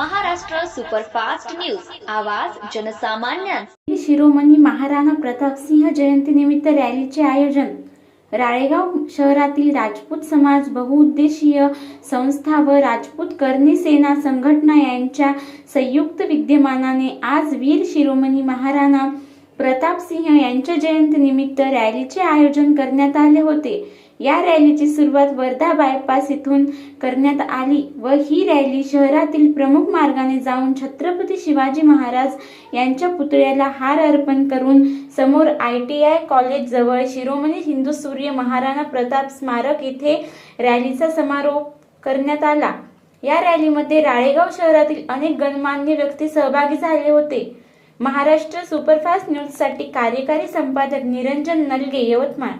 Maharashtra superfast news. आवाज जनसामान्यांचा शिरोमणी महाराणा प्रतापसिंह जयंतीनिमित्त रॅलीचे आयोजन. राळेगाव शहरातील राजपूत समाज बहुउद्देशीय संस्था व राजपूत करणी सेना संघटना यांच्या संयुक्त विद्यमानाने आज वीर शिरोमणी महाराणा प्रतापसिंह यांच्या जयंतीनिमित्त रॅलीचे आयोजन करण्यात आले होते. या रॅलीची सुरुवात वर्धा बायपास इथून करण्यात आली व ही रॅली शहरातील प्रमुख मार्गाने जाऊन छत्रपती शिवाजी महाराज यांच्या पुतळ्याला हार अर्पण करून समोर आय टी आय कॉलेज जवळ शिरोमणी हिंदू सूर्य महाराणा प्रताप स्मारक येथे रॅलीचा समारोप करण्यात आला. या रॅलीमध्ये राळेगाव शहरातील अनेक गणमान्य व्यक्ती सहभागी झाले होते. महाराष्ट्र सुपरफास्ट न्यूजसाठी कार्यकारी संपादक निरंजन नलगे यवतमाळ.